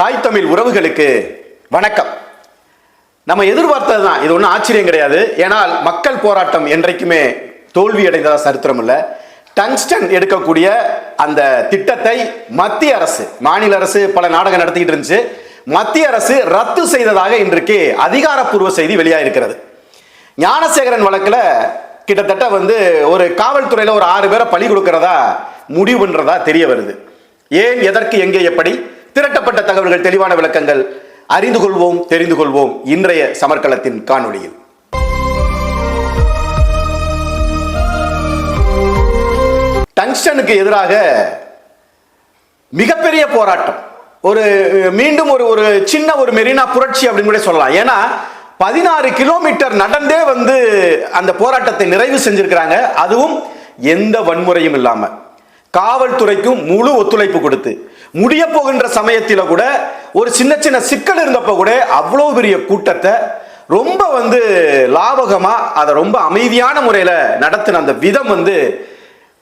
தாய் தமிழ் உறவுகளுக்கு வணக்கம். நம்ம எதிர்பார்த்தது தான். இது ஒன்றும் ஆச்சரியம் கிடையாது. ஏனால் மக்கள் போராட்டம் என்றைக்குமே தோல்வி அடைந்ததா சரித்திரம் இல்லை டங்ஸ்டன் எடுக்கக்கூடிய அந்த திட்டத்தை மத்திய அரசு மாநில அரசு பல நாடகம் நடத்திக்கிட்டு இருந்துச்சு. மத்திய அரசு ரத்து செய்ததாக இன்றைக்கு அதிகாரப்பூர்வ செய்தி வெளியாகிருக்கிறது ஞானசேகரன் வழக்கில் கிட்டத்தட்ட வந்து ஒரு காவல்துறையில் ஒரு ஆறு பேரை பழி கொடுக்கறதா முடிவுன்றதா தெரிய வருது. ஏன் எதற்கு எங்கே எப்படி? திரட்டப்பட்ட தகவல்கள் தெளிவான விளக்கங்கள் அறிந்து கொள்வோம் தெரிந்து கொள்வோம் இன்றைய சமர்க்களத்தின் காணொளியில். டங்ஸ்டனுக்கு எதிராக மிகப்பெரிய போராட்டம். ஒரு மீண்டும் ஒரு ஒரு சின்ன ஒரு மெரினா புரட்சி அப்படின்னு கூட சொல்லலாம். ஏன்னா பதினாறு கிலோமீட்டர் நடந்தே வந்து அந்த போராட்டத்தை நிறைவு செஞ்சிருக்கிறாங்க. அதுவும் எந்த வன்முறையும் இல்லாமல் காவல்துறைக்கும் முழு ஒத்துழைப்பு கொடுத்து முடிய போகின்ற சமயத்தில் கூட ஒரு சின்ன சின்ன சிக்கல் இருந்தப்போ கூட அவ்வளோ பெரிய கூட்டத்தை ரொம்ப வந்து லாபகமாக அதை ரொம்ப அமைதியான முறையில் நடத்தின அந்த விதம் வந்து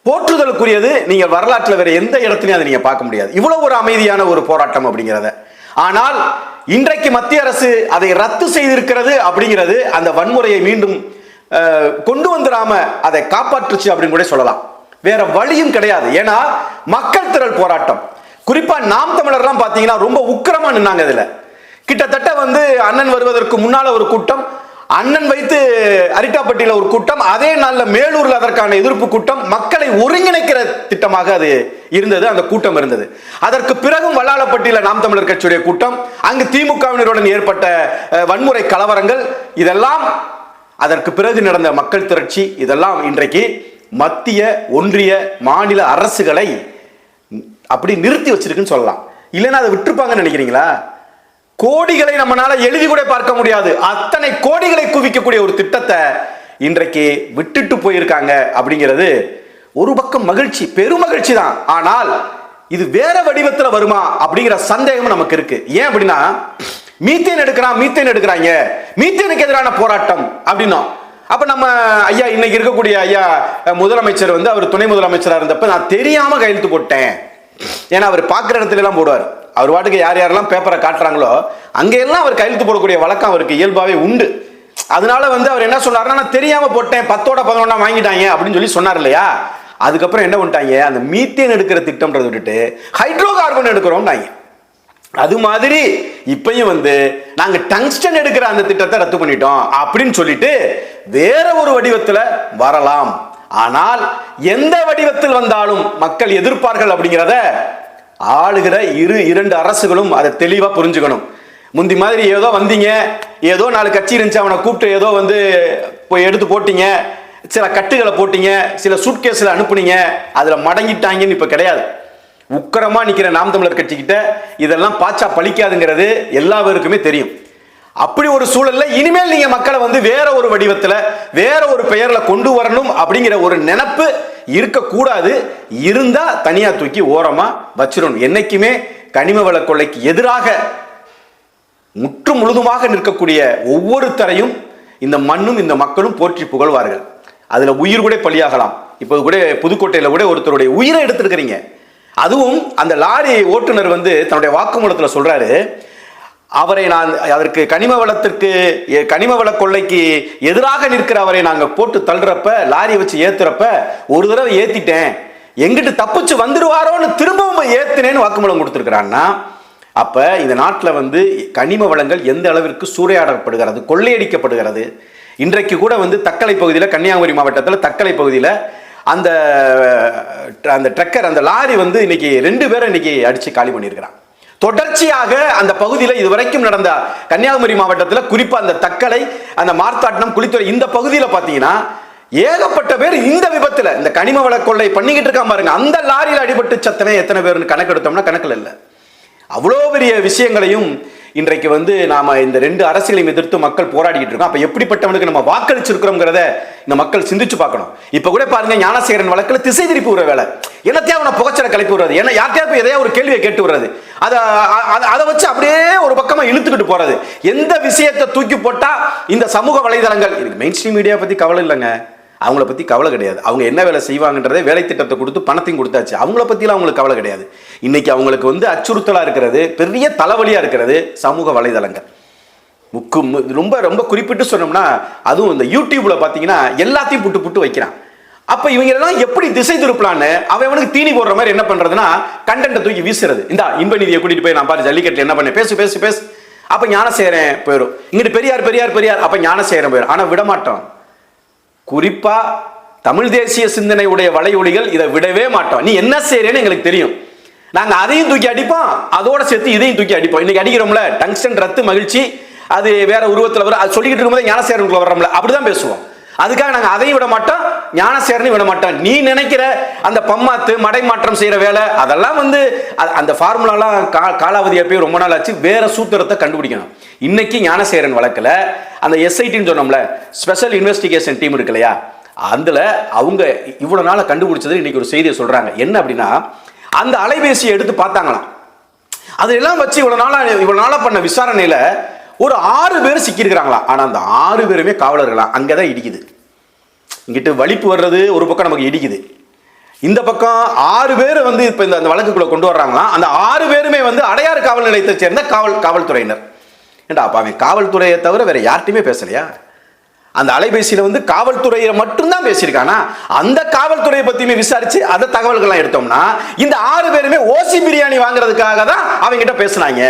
போற்றுதலுக்குரியது. நீங்கள் வரலாற்றில் வேற எந்த இடத்துலையும் அதை நீங்கள் பார்க்க முடியாது. இவ்வளோ ஒரு அமைதியான ஒரு போராட்டம் அப்படிங்கிறத. ஆனால் இன்றைக்கு மத்திய அரசு அதை ரத்து செய்திருக்கிறது அப்படிங்கிறது அந்த வன்முறையை மீண்டும் கொண்டு வந்துடாம அதை காப்பாற்றுச்சு அப்படின்னு கூட சொல்லலாம். வேற வழியும் கிடையாது. ஏன்னா மக்கள் திரள் போராட்டம். குறிப்பாக நாம் தமிழர்லாம் பார்த்தீங்கன்னா ரொம்ப உக்கிரமாக நின்னாங்க இதில். கிட்டத்தட்ட வந்து அண்ணன் வருவதற்கு முன்னால் ஒரு கூட்டம் அண்ணன் வைத்து அரிட்டாப்பட்டியில் ஒரு கூட்டம் அதே நாளில் மேலூரில் அதற்கான எதிர்ப்பு கூட்டம் மக்களை ஒருங்கிணைக்கிற திட்டமாக அது இருந்தது அந்த கூட்டம் இருந்தது. அதற்கு பிறகும் வல்லாளப்பட்டியில் நாம் தமிழர் கட்சியுடைய கூட்டம் அங்கு திமுகவினருடன் ஏற்பட்ட வன்முறை கலவரங்கள் இதெல்லாம் அதற்கு பிறகு நடந்த மக்கள் திரட்சி இதெல்லாம் இன்றைக்கு மத்திய ஒன்றிய மாநில அரசுகளை அப்படி நிறுத்தி வச்சிருக்குன்னு சொல்லலாம். இல்லைன்னா அதை விட்டுருப்பாங்கன்னு நினைக்கிறீங்களா? கோடிகளை நம்மளால எழுதி கூட பார்க்க முடியாது. அத்தனை கோடிகளை குவிக்கக்கூடிய ஒரு திட்டத்தை இன்றைக்கு விட்டுட்டு போயிருக்காங்க அப்படிங்கிறது ஒரு பக்கம் மகிழ்ச்சி பெருமகிழ்ச்சி தான். ஆனால் இது வேற வடிவத்தில் வருமா அப்படிங்கிற சந்தேகம் நமக்கு இருக்கு. ஏன் அப்படின்னா மீத்தேன் எடுக்கிறான் மீத்தேன் எடுக்கிறாங்க. மீத்தேனுக்கு எதிரான போராட்டம் அப்படின்னா அப்ப நம்ம ஐயா இன்னைக்கு இருக்கக்கூடிய ஐயா முதலமைச்சர் வந்து அவர் துணை முதலமைச்சராக இருந்தப்ப நான் தெரியாம கையெழுத்து போட்டேன். ஏன்னா அவர் பார்க்குற இடத்துல எல்லாம் போடுவார். அவர் வாட்டுக்கு யார் யாரெல்லாம் பேப்பரை காட்டுறாங்களோ அங்கெல்லாம் அவர் கையெழுத்து போடக்கூடிய வழக்கம் அவருக்கு இயல்பாகவே உண்டு. அதனால வந்து அவர் என்ன சொன்னார்னா நான் தெரியாமல் போட்டேன் பத்தோட பதினொன்னா வாங்கிட்டாங்க அப்படின்னு சொல்லி சொன்னார் இல்லையா? அதுக்கப்புறம் என்ன பண்ணிட்டாங்க? அந்த மீத்தேன் எடுக்கிற திட்டம்ன்றத விட்டுட்டு ஹைட்ரோ கார்பன் எடுக்கிறோம்னாங்க. அது மாதிரி இப்பயும் வந்து நாங்கள் டங்ஸ்டன் எடுக்கிற அந்த திட்டத்தை ரத்து பண்ணிட்டோம் அப்படின்னு சொல்லிட்டு வேற ஒரு வடிவத்தில் வரலாம். ஆனால் எந்த வடிவத்தில் வந்தாலும் மக்கள் எதிர்ப்பார்கள் அப்படிங்கிறத ஆளுகிற இரு இரண்டு அரசுகளும் அதை தெளிவாக புரிஞ்சுக்கணும். முந்தி மாதிரி ஏதோ வந்தீங்க ஏதோ நாலு கட்சி இருந்துச்சு அவனை கூப்பிட்டு ஏதோ வந்து போய் எடுத்து போட்டீங்க சில கட்டுகளை போட்டீங்க சில சூட்கேஸில் அனுப்புனீங்க அதில் மடங்கிட்டாங்கன்னு இப்போ கிடையாது. உக்கரமாக நிற்கிற நாம் தமிழர் கட்சிக்கிட்ட இதெல்லாம் பாச்சா பழிக்காதுங்கிறது எல்லாருக்குமே தெரியும். அப்படி ஒரு சூழல்ல இனிமேல் நீங்க மக்களை வந்து வேற ஒரு வடிவத்துல வேற ஒரு பெயர்ல கொண்டு வரணும் அப்படிங்கிற ஒரு நினப்பு இருக்கக்கூடாது. இருந்தா தனியா தூக்கி ஓரமா வச்சிடணும். என்னைக்குமே கனிம வள கொள்ளைக்கு எதிராக முற்று முழுதுமாக நிற்கக்கூடிய ஒவ்வொருத்தரையும் இந்த மண்ணும் இந்த மக்களும் போற்றி புகழ்வார்கள். அதுல உயிர் கூட பலியாகலாம். இப்போது கூட புதுக்கோட்டையில கூட ஒருத்தருடைய உயிரை எடுத்திருக்கிறீங்க. அதுவும் அந்த லாரி ஓட்டுநர் வந்து தன்னுடைய வாக்குமூலத்தில் சொல்றாரு அவரை நான் அதற்கு கனிம வளத்திற்கு கனிம வள கொள்ளைக்கு எதிராக நிற்கிற அவரை நாங்கள் போட்டு தள்ளுறப்ப லாரியை வச்சு ஏத்துறப்ப ஒரு தடவை ஏத்திட்டேன். எங்கிட்டு தப்பிச்சு வந்துடுவாரோன்னு திரும்பவும் ஏத்தினேன்னு வாக்குமூலம் கொடுத்துருக்கிறான்னா அப்ப இந்த நாட்டில் வந்து கனிம வளங்கள் எந்த அளவிற்கு சூறையாடப்படுகிறது கொள்ளையடிக்கப்படுகிறது. இன்றைக்கு கூட வந்து தக்கலை பகுதியில் கன்னியாகுமரி மாவட்டத்தில் தக்கலை பகுதியில் அந்த அந்த ட்ரக்கர் அந்த லாரி வந்து இன்னைக்கு ரெண்டு பேரை இன்னைக்கு அடித்து காலி பண்ணியிருக்கிறான். தொடர்ச்சியாக அந்த பகுதியில் இதுவரைக்கும் நடந்த கன்னியாகுமரி மாவட்டத்தில் குறிப்பாக அந்த தக்கலை அந்த மார்த்தாட்டம் குளித்துறை இந்த பகுதியில் பார்த்தீங்கன்னா ஏகப்பட்ட பேர் இந்த விபத்தில் இந்த கனிம வள கொள்ளை பண்ணிக்கிட்டு இருக்கா பாருங்க. அந்த லாரியில் அடிபட்டு சத்தனை எத்தனை பேர்னு கணக்கெடுத்தோம்னா கணக்கில் இல்லை. அவ்வளோ பெரிய விஷயங்களையும் இன்றைக்கு வந்து நாம இந்த ரெண்டு அரசியலையும் எதிர்த்து மக்கள் போராடிட்டு இருக்கோம். அப்ப எப்படிப்பட்டவனுக்கு நம்ம வாக்களிச்சிருக்கிறோங்கிறத இந்த மக்கள் சிந்திச்சு பார்க்கணும். இப்ப கூட பாருங்க ஞானசேகரன் வழக்கில் திசை திருப்பி விடுற வேலை. என்னத்தையும் அவனை புகச்சலை கிளப்பி விடுறது. என்ன யார்கிட்டயா போய் எதையா ஒரு கேள்வியை கேட்டு விடுறது. அதை அதை வச்சு அப்படியே ஒரு பக்கமா இழுத்துக்கிட்டு போறது. எந்த விஷயத்தை தூக்கி போட்டா இந்த சமூக வலைதளங்கள் மெயின் ஸ்ட்ரீம் மீடியா பத்தி கவலை இல்லைங்க. அவங்கள பற்றி கவலை கிடையாது. அவங்க என்ன வேலை செய்வாங்கன்றதே வேலை திட்டத்தை கொடுத்து பணத்தையும் கொடுத்தாச்சு. அவங்கள பற்றிலாம் அவங்களுக்கு கவலை கிடையாது. இன்றைக்கி அவங்களுக்கு வந்து அச்சுறுத்தலாக இருக்கிறது பெரிய தலைவலியாக இருக்கிறது சமூக வலைதளங்கள். முக்கு ரொம்ப ரொம்ப குறிப்பிட்டு சொன்னோம்னா அதுவும் இந்த யூடியூப்பில் பார்த்தீங்கன்னா எல்லாத்தையும் புட்டு புட்டு வைக்கிறான். அப்போ இவங்க எல்லாம் எப்படி திசை திருப்பலான்னு அவன் அவனுக்கு தீனி போடுற மாதிரி என்ன பண்ணுறதுன்னா கண்டென்ட்டை தூக்கி வீசுறது. இந்த இன்ப நிதியை கூட்டிட்டு போய் நான் பாரு ஜல்லிக்கட்டில் என்ன பண்ணேன்? பேசு பேசு பேசு. ஞானம் செய்கிறேன் போயிடும். இங்கிட்டு பெரியார் பெரியார் பெரியார். அப்போ ஞானம் செய்கிறேன் போயிடும். ஆனால் விட குறிப்பாக குறிப்பா தமிழ் தேசிய சிந்தனை உடைய வலையொலிகள் இதை விடவே மாட்டோம். நீ என்ன செய்யறேன்னு எங்களுக்கு தெரியும். நாங்க அதையும் தூக்கி அடிப்போம். அதோட சேர்த்து இதையும் தூக்கி அடிப்போம். இன்னைக்கு அடிக்கிறோம்ல டங்ஸ்டன் ரத்து மகிழ்ச்சி அது வேற உருவத்தில் வரும். அது சொல்லிக்கிட்டு இருக்கும்போது ஞானசேரனுக்குள்ள வர்றோம்ல அப்படிதான் பேசுவோம். அதுக்காக நாங்கள் அதையும் விட மாட்டோம். ஞானசேரனையும் விட மாட்டான். நீ நினைக்கிற அந்த பம்மாத்து மடைமாற்றம் செய்கிற வேலை அதெல்லாம் வந்து அந்த ஃபார்முலாலாம் கா காலாவதியாக போய் ரொம்ப நாள் ஆச்சு. வேற சூத்திரத்தை கண்டுபிடிக்கணும். இன்னைக்கு ஞானசேரன் வழக்கில் அந்த எஸ்ஐடின்னு சொன்னோம்ல ஸ்பெஷல் இன்வெஸ்டிகேஷன் டீம் இருக்கு இல்லையா? அதில் அவங்க இவ்வளோ நாளா கண்டுபிடிச்சது இன்னைக்கு ஒரு செய்தியை சொல்கிறாங்க என்ன அப்படின்னா அந்த அலைபேசியை எடுத்து பார்த்தாங்களாம். அதெல்லாம் வச்சு இவ்வளோ நாளாக இவ்வளோ நாளாக பண்ண விசாரணையில் ஒரு ஆறு பேர் சிக்கியிருக்கிறாங்களா ஆனால் அந்த ஆறு பேருமே காவலர்களாம். அங்கே தான் இடிக்குது. இங்கிட்டு வலிப்பு வர்றது ஒரு பக்கம் நமக்கு இடிக்குது. இந்த பக்கம் ஆறு பேர் வந்து இப்போ இந்த அந்த வழக்குக்குள்ளே கொண்டு வர்றாங்களாம் அந்த ஆறு பேருமே வந்து அடையாறு காவல் நிலையத்தை சேர்ந்த காவல் காவல்துறையினர். ஏண்டா அப்போ அவன் காவல்துறையை தவிர வேறு யார்ட்டையுமே பேசலையா? அந்த அலைபேசியில் வந்து காவல்துறையை மட்டும்தான் பேசியிருக்கானா? அந்த காவல்துறையை பற்றியுமே விசாரித்து அந்த தகவல்கள்லாம் எடுத்தோம்னா இந்த ஆறு பேருமே ஓசி பிரியாணி வாங்குறதுக்காக தான் அவங்ககிட்ட பேசுனாங்க.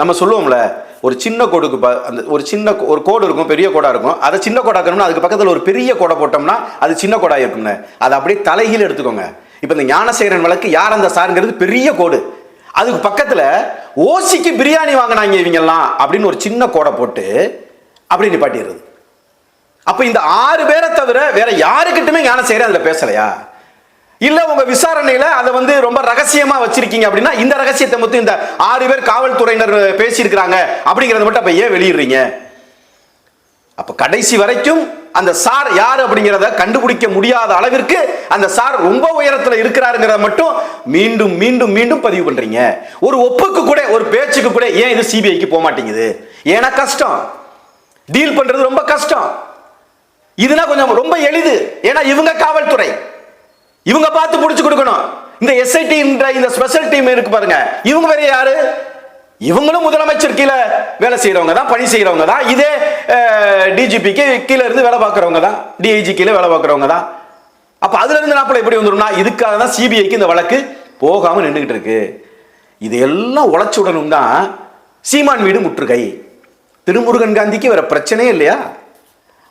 நம்ம சொல்லுவோம்ல ஒரு சின்ன கோடுக்கு ப- அந்த ஒரு சின்ன கோ- ஒரு கோடு இருக்கும் பெரிய கோடா இருக்கும். அதை சின்ன கோடாக்கணும்னா அதுக்கு பக்கத்தில் ஒரு பெரிய கோடை போட்டோம்னா அது சின்ன கோடாக இருக்கும்னு. அதை அப்படியே தலைகீழ எடுத்துக்கோங்க. இப்போ இந்த ஞானசேகரன் வழக்கு யார் அந்த சாருங்கிறது பெரிய கோடு. அதுக்கு பக்கத்தில் ஓசிக்கு பிரியாணி வாங்கினாங்க இவங்கெல்லாம் அப்படின்னு ஒரு சின்ன கோடை போட்டு அப்படி நிப்பாட்டிடுறது. அப்போ இந்த ஆறு பேரை தவிர வேற யாருக்கிட்டுமே ஞானசேகரன் அதில் பேசலையா? இல்ல உங்க விசாரணையில அதை வந்து ரொம்ப ரகசியமா வச்சிருக்கீங்க அப்படின்னா இந்த ரகசியத்தை மட்டும் இந்த ஆறு பேர் காவல்துறையினர் பேசியிருக்கிறாங்க அப்படிங்கறத மட்டும் அப்ப ஏன் வெளியிடுறீங்க? அப்ப கடைசி வரைக்கும் அந்த சார் யார் அப்படிங்கிறத கண்டுபிடிக்க முடியாத அளவிற்கு அந்த சார் ரொம்ப உயரத்தில் இருக்கிறாருங்கிறத மட்டும் மீண்டும் மீண்டும் மீண்டும் பதிவு பண்றீங்க. ஒரு ஒப்புக்கு கூட ஒரு பேச்சுக்கு கூட ஏன் இது சிபிஐக்கு போக மாட்டேங்குது? ஏன்னா கஷ்டம். டீல் பண்றது ரொம்ப கஷ்டம். இதுனா கொஞ்சம் ரொம்ப எளிது. ஏன்னா இவங்க காவல்துறை. இவங்க பார்த்து பிடிச்சு கொடுக்கணும். இந்த எஸ்ஐடி இந்த ஸ்பெஷல் டீம் இருக்கு பாருங்க. இவங்க வேற யாரு? இவங்களும் முதலமைச்சர் கீழே வேலை செய்யறவங்க தான் பணி செய்யறவங்க தான். இதே டிஜிபிக்கு கீழே இருந்து வேலை பார்க்கறவங்க தான். டிஐஜி கீழே வேலை பார்க்கறவங்க தான். அப்ப அதுல இருந்து நாப்பில் எப்படி வந்துடும்னா இதுக்காக தான் சிபிஐக்கு இந்த வழக்கு போகாம நின்றுகிட்டு இருக்கு. எல்லாம் உழைச்சு விடணும் தான் சீமான் வீடு முற்றுகை. திருமுருகன் காந்திக்கு வேற பிரச்சனையே இல்லையா?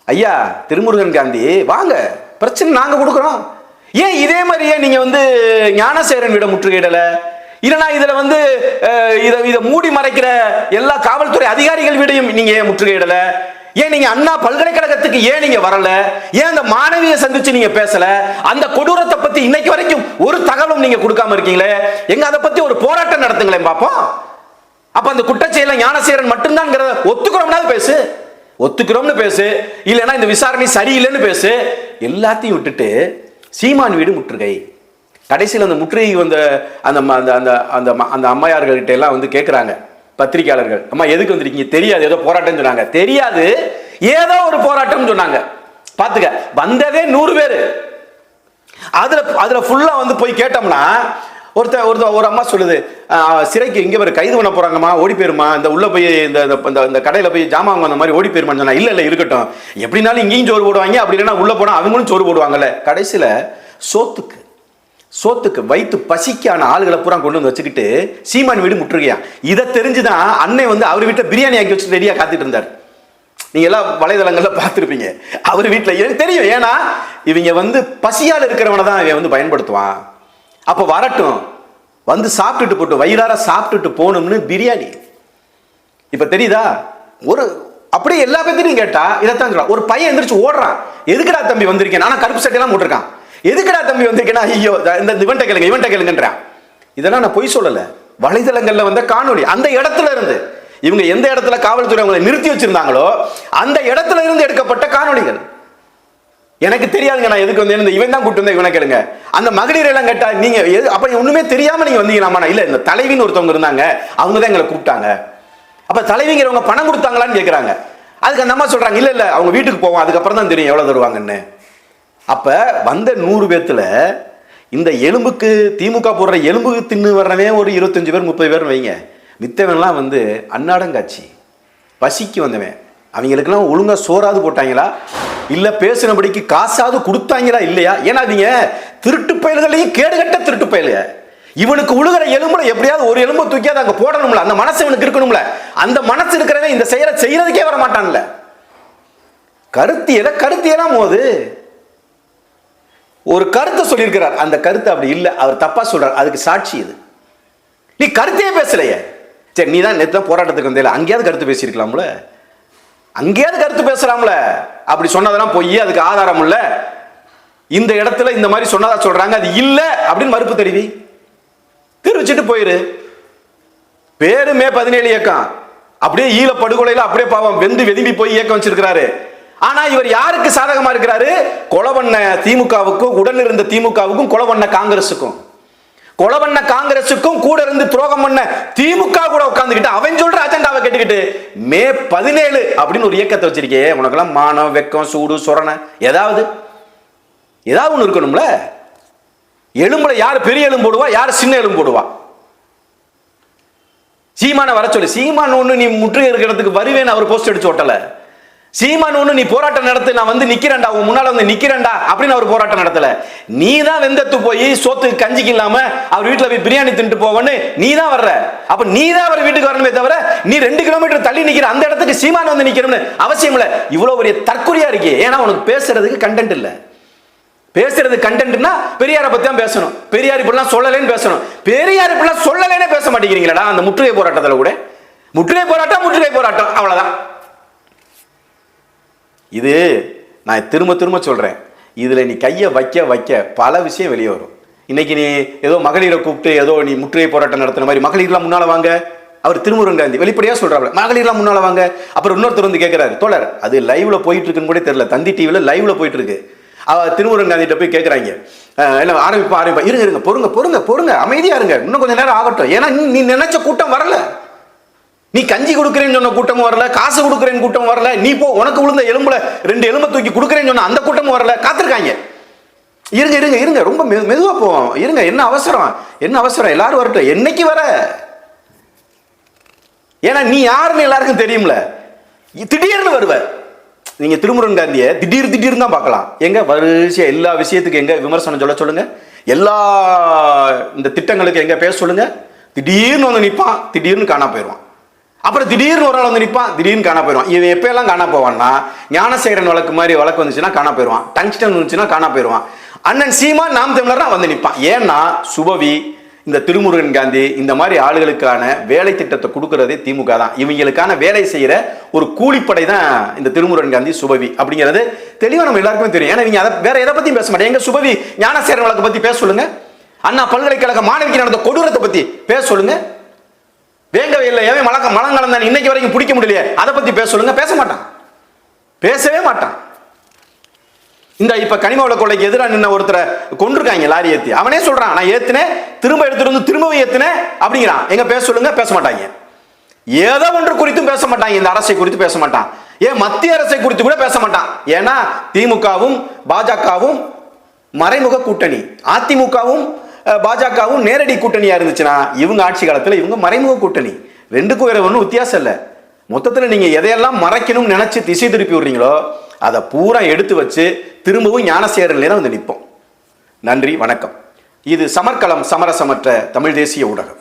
ஐயா திருமுருகன் காந்தி வாங்க பிரச்சனை நாங்க கொடுக்குறோம். ஏன் இதே மாதிரியே நீங்க வந்து ஞானசேரன் விட முற்றுகையிடல இல்லைனா இதுல வந்து இதை இதை மூடி மறைக்கிற எல்லா காவல்துறை அதிகாரிகள் விடையும் நீங்க ஏன் முற்றுகையிடல ஏன் நீங்க அண்ணா பல்கலைக்கழகத்துக்கு ஏன் நீங்க வரல? ஏன் அந்த மாணவியை சந்திச்சு நீங்க பேசல? அந்த கொடூரத்தை பத்தி இன்னைக்கு வரைக்கும் ஒரு தகவலும் நீங்க கொடுக்காம இருக்கீங்களே? எங்க அதை பத்தி ஒரு போராட்டம் நடத்துங்களேன் பாப்போம். அப்ப அந்த குற்றச்செயல ஞானசேரன் மட்டும்தான் ஒத்துக்கிறோம்னா பேசு. ஒத்துக்கிறோம்னு பேசு. இல்லைன்னா இந்த விசாரணை சரியில்லைன்னு பேசு. எல்லாத்தையும் விட்டுட்டு சீமான் வீடு முற்றுகை. கடைசியில் அந்த முற்றுகை வந்த அந்த ம- அந்த அந்த அந்த ம- அந்த அம்மையார்கள்கிட்ட எல்லாம் வந்து கேட்குறாங்க பத்திரிக்கையாளர்கள். அம்மா எதுக்கு வந்திருக்கீங்க? தெரியாது. ஏதோ போராட்டம்னு சொன்னாங்க. தெரியாது. ஏதோ ஒரு போராட்டம் சொன்னாங்க. பார்த்துக்க வந்ததே நூறு பேர். அதுல அதுல ஃபுல்லா வந்து போய் கேட்டோம்னா ஒருத்த ஒருத்த ஒரு அம்மா சொல்லுது சிறைக்கு இங்கே ஒரு கைது பண்ண போகிறாங்கம்மா ஓடி போயிருமா இந்த உள்ளே போய் இந்த இந்த- இந்த கடையில் போய் ஜாமான் வாங்க அந்த மாதிரி ஓடி போயிருமான்னு சொன்னால் இல்லை இல்லை இருக்கட்டும். எப்படினாலும் இங்கேயும் சோறு போடுவாங்க அப்படி இல்லைன்னா உள்ளே போனால் அவங்களும் சோறு போடுவாங்கல்ல. கடைசியில் சோத்துக்கு சோத்துக்கு வயிற்று பசிக்கான ஆளுகளை பூரா கொண்டு வந்து வச்சுக்கிட்டு சீமான் வீடு முற்றுகையா இதை தெரிஞ்சுதான் அன்னை வந்து அவர் வீட்டில் பிரியாணி ஆக்கி வச்சு ரெடியாக காத்துட்டு இருந்தார். நீங்க எல்லாம் வலைதளங்கள்ல பார்த்துருப்பீங்க. அவர் வீட்டில் எனக்கு தெரியும். ஏன்னா இவங்க வந்து பசியால் இருக்கிறவனை தான் இவன் வந்து பயன்படுத்துவான். அப்போ வரட்டும். வந்து சாப்பிட்டுட்டு போட்டு வயிறார சாப்பிட்டுட்டு போகணும்னு பிரியாணி. இப்போ தெரியுதா? ஒரு அப்படியே எல்லா பேர்த்தையும் கேட்டா இதைத்தான் சொல்றான். ஒரு பையன் எந்திரிச்சு ஓடுறான். எதுக்குடா தம்பி வந்திருக்கேன்? ஆனால் கருப்பு சட்டையெல்லாம் போட்டிருக்கான். எதுக்குடா தம்பி வந்திருக்கேன்னா ஐயோ இந்த இவன்ட்ட கேளுங்க இவன்ட்ட கேளுங்கன்றான். இதெல்லாம் நான் பொய் சொல்லலை. வலைதளங்களில் வந்த காணொளி அந்த இடத்துல இருந்து இவங்க எந்த இடத்துல காவல்துறை அவங்களை நிறுத்தி வச்சிருந்தாங்களோ அந்த இடத்துல இருந்து எடுக்கப்பட்ட காணொளிகள். எனக்கு தெரியாதுங்க நான் எதுக்கு வந்தேன் இந்த இவன் தான் கூட்டு வந்தேன் இவனை கேளுங்க. அந்த மகளிர் எல்லாம் கேட்டா நீங்க எது அப்ப ஒண்ணுமே தெரியாம நீங்க வந்தீங்களாமா இல்ல இந்த தலைவின்னு ஒருத்தவங்க இருந்தாங்க அவங்க தான் எங்களை கூப்பிட்டாங்க. அப்ப தலைவிங்கிறவங்க பணம் கொடுத்தாங்களான்னு கேட்கறாங்க அதுக்கு அந்த அம்மா சொல்றாங்க இல்ல இல்ல அவங்க வீட்டுக்கு போவோம் அதுக்கப்புறம் தான் தெரியும் எவ்வளவு தருவாங்கன்னு. அப்ப வந்த நூறு பேத்துல இந்த எலும்புக்கு திமுக போடுற எலும்புக்கு தின்னு வர்றவன் ஒரு இருபத்தஞ்சு பேர் முப்பது பேர் வைங்க. மித்தவன்லாம் வந்து அன்னாடங்காட்சி பசிக்கு வந்தவன். அவங்களுக்கெல்லாம் ஒழுங்காக சோறாவது போட்டாங்களா? இல்லை பேசினபடிக்கு காசாவது கொடுத்தாங்களா இல்லையா? ஏன்னா அவங்க திருட்டு பயல்களையும் கேடுகட்ட திருட்டு பயலுங்க இவனுக்கு உழுகிற எலும்புல எப்படியாவது ஒரு எலும்பை அதை அங்கே போடணும்ல. அந்த மனசு இவனுக்கு இருக்கணும்ல. அந்த மனசு இருக்கிறவன் இந்த செயலை செய்யறதுக்கே வர மாட்டான்ல. கருத்தியல கருத்தியெல்லாம் போது ஒரு கருத்தை சொல்லியிருக்கிறார். அந்த கருத்து அப்படி இல்லை. அவர் தப்பா சொல்றார். அதுக்கு சாட்சி இது. நீ கருத்தையே பேசலையே. சரி நீ தான் நேற்று தான் போராட்டத்துக்கு வந்தேல. அங்கேயாவது கருத்து பேசியிருக்கலாம்ல. அங்கேயாவது கருத்து பேசலாம்ல. அப்படி சொன்னதெல்லாம் பொய் அதுக்கு ஆதாரம் இல்ல. இந்த இடத்துல இந்த மாதிரி சொன்னதா சொல்றாங்க அது இல்ல அப்படின்னு மறுப்பு தெரிவி. தெரிவிச்சுட்டு போயிரு. பேரு மே பதினேழு இயக்கம். அப்படியே ஈழ படுகொலையில அப்படியே பாவம் வெந்து வெதும்பி போய் இயக்கம் வச்சிருக்கிறாரு. ஆனா இவர் யாருக்கு சாதகமா இருக்கிறாரு? கொலை பண்ண திமுகவுக்கும் உடன் இருந்த திமுகவுக்கும் கொலை பண்ண காங்கிரஸுக்கும். கொலை பண்ண காங்கிரஸுக்கும் கூட இருந்து துரோகம் பண்ண திமுக கூட உட்கார்ந்துக்கிட்டு அவன் சொல்ற அஜெண்டாவை கேட்டுக்கிட்டு மே பதினேழு அப்படின்னு ஒரு இயக்கத்தை வச்சிருக்கே உனக்கெல்லாம் மானம் வெக்கம் சூடு சொரணை ஏதாவது ஏதாவது ஒன்று இருக்கணும்ல? எலும்புல யார் பெரிய எலும்பு போடுவா யார் சின்ன எலும்பு போடுவா? சீமான வர சொல்லு. சீமான ஒன்று நீ முற்றுகை இருக்கிறதுக்கு வருவேன்னு அவர் போஸ்ட் அடிச்சு ஓட்டல. சீமான் ஒண்ணு நீ போராட்டம் நடத்து நான் வந்து நிக்கிறேன்டா உன் முன்னால வந்து நிக்கிறேன்டா அப்படின்னு அவர் போராட்டம் நடத்தல. நீ தான் வெந்தத்து போய் சோத்து கஞ்சிக்கு இல்லாம அவர் வீட்டுல போய் பிரியாணி தின்ட்டு போவன்னு நீ தான் வர்ற. அப்ப நீ தான் அவர் வீட்டுக்கு வரணுமே தவிர நீ ரெண்டு கிலோமீட்டர் தள்ளி நிக்கிற அந்த இடத்துக்கு சீமான் வந்து நிக்கணும்னு அவசியம் இல்ல. இவ்வளவு பெரிய தற்கொலையா இருக்கே. ஏன்னா உனக்கு பேசுறதுக்கு கண்டென்ட் இல்ல. பேசுறது கண்டென்ட்னா பெரியாரை பத்தி தான் பேசணும். பெரியார் இப்படிலாம் சொல்லலைன்னு பேசணும். பெரியார் இப்படிலாம் சொல்லலைன்னே பேச மாட்டேங்கிறீங்களா அந்த முற்றுகை போராட்டத்துல கூட. முற்றுகை போராட்டம் முற்றுகை போராட்டம். அவ்வளவுதான். இது நான் திரும்ப திரும்ப சொல்கிறேன் இதில் நீ கையை வைக்க வைக்க பல விஷயம் வெளியே வரும். இன்னைக்கு நீ ஏதோ மகளிரை கூப்பிட்டு ஏதோ நீ முற்றுகை போராட்டம் நடத்துன மாதிரி மகளிர்லாம் முன்னால் வாங்க. அவர் திருமுருகன் காந்தி வெளிப்படையாக சொல்றாரு மகளிர்லாம் முன்னால் வாங்க. அப்புறம் இன்னொருத்தர் வந்து கேட்குறாரு தோழர் அது லைவில் போயிட்டுருக்குன்னு கூட தெரில தந்தி டிவியில் லைவில் போயிட்டுருக்கு. திருமுருகன் காந்திகிட்ட போய் கேட்குறாங்க இல்லை ஆரம்பிப்பா ஆரம்பிப்பா. இருங்க இருங்க பொறுங்க பொறுங்க பொறுங்க அமைதியாக இருங்க. இன்னும் கொஞ்சம் நேரம் ஆகட்டும். ஏன்னா நீ- நீ நினைச்ச கூட்டம் வரல. நீ கஞ்சி கொடுக்குறேன்னு சொன்ன கூட்டமும் வரல காசு கொடுக்குறேன்னு கூட்டம் வரல நீ போ உனக்கு விழுந்த எலும்புல ரெண்டு எலும்பை தூக்கி கொடுக்குறேன்னு சொன்ன அந்த கூட்டமும் வரல காத்திருக்காங்க. இருங்க இருங்க இருங்க ரொம்ப மெது மெதுவாக போவோம் இருங்க என்ன அவசரம் என்ன அவசரம் எல்லாரும் வரட்டும் என்னைக்கு வர? ஏன்னா நீ யாருன்னு எல்லாருக்கும் தெரியும்ல. திடீர்னு வருவ. நீங்க திருமுருகன் காந்திய திடீர் திடீர்னு தான் பார்க்கலாம். எங்க? வரிசையா எல்லா விஷயத்துக்கு எங்க? விமர்சனம் சொல்ல சொல்லுங்க. எல்லா இந்த திட்டங்களுக்கு எங்க பேச சொல்லுங்க. திடீர்னு வந்து நிற்பான் திடீர்னு காணா போயிடுவான். அப்புறம் திடீர்னு ஒரு ஆள் வந்து நிற்பான் திடீர்னு காணா போயிடுவான். இவன் எப்பயெல்லாம் காணா போவான்னா ஞானசேகரன் வழக்கு மாதிரி வழக்கு வந்துச்சுன்னா காணா போயிடுவான். டங்ஸ்டன் வந்துச்சுன்னா காணா போயிடுவான். அண்ணன் சீமா நாம் தமிழர்னா வந்து நிற்பான் ஏன்னா சுபவி இந்த திருமுருகன் காந்தி இந்த மாதிரி ஆளுகளுக்கான வேலை திட்டத்தை கொடுக்கறதே திமுக தான். இவங்களுக்கான வேலை செய்கிற ஒரு கூலிப்படை தான் இந்த திருமுருகன் காந்தி சுபவி அப்படிங்கிறது தெளிவாக நம்ம எல்லாருக்குமே தெரியும். ஏன்னா இவங்க அதை வேற எதை பத்தியும் பேச மாட்டேன் எங்க சுபவி ஞானசேகரன் வழக்கு பத்தி பேச சொல்லுங்க. அண்ணா பல்கலைக்கழக மாணவிக்கு நடந்த கொடூரத்தை பத்தி பேச சொல்லுங்க. வேங்கவே இல்லை. ஏன் மலக்க மலம் கலந்தான் இன்னைக்கு வரைக்கும் பிடிக்க முடியலையே. அதை பற்றி பேச சொல்லுங்க. பேச மாட்டான். பேசவே மாட்டான். இந்த இப்போ கனிமவள கொள்ளைக்கு எதிராக நின்ன ஒருத்தரை கொண்டிருக்காங்க லாரி ஏற்றி அவனே சொல்கிறான் நான் ஏற்றினேன் திரும்ப எடுத்துகிட்டு வந்து திரும்பவும் ஏற்றினேன் அப்படிங்கிறான். எங்கே பேச சொல்லுங்க பேச மாட்டாங்க. ஏதோ ஒன்று குறித்தும் பேச மாட்டாங்க. இந்த அரசை குறித்து பேச மாட்டான். ஏன் மத்திய அரசை குறித்து கூட பேச மாட்டான். ஏன்னா திமுகவும் பாஜகவும் மறைமுக கூட்டணி. அதிமுகவும் பாஜகவும் நேரடி கூட்டணியா இருந்துச்சுன்னா இவங்க ஆட்சி காலத்தில் இவங்க மறைமுக கூட்டணி. ரெண்டுக்கும் வேற ஒன்றும் வித்தியாசம் இல்லை. மொத்தத்தில் நீங்கள் எதையெல்லாம் மறைக்கணும்னு நினச்சி திசை திருப்பி விடுறீங்களோ அதை பூரா எடுத்து வச்சு திரும்பவும் ஞானசேகரன்ல தான் வந்து நிற்போம் நன்றி வணக்கம். இது சமர்க்கலம் சமரசமற்ற தமிழ் தேசிய ஊடகம்.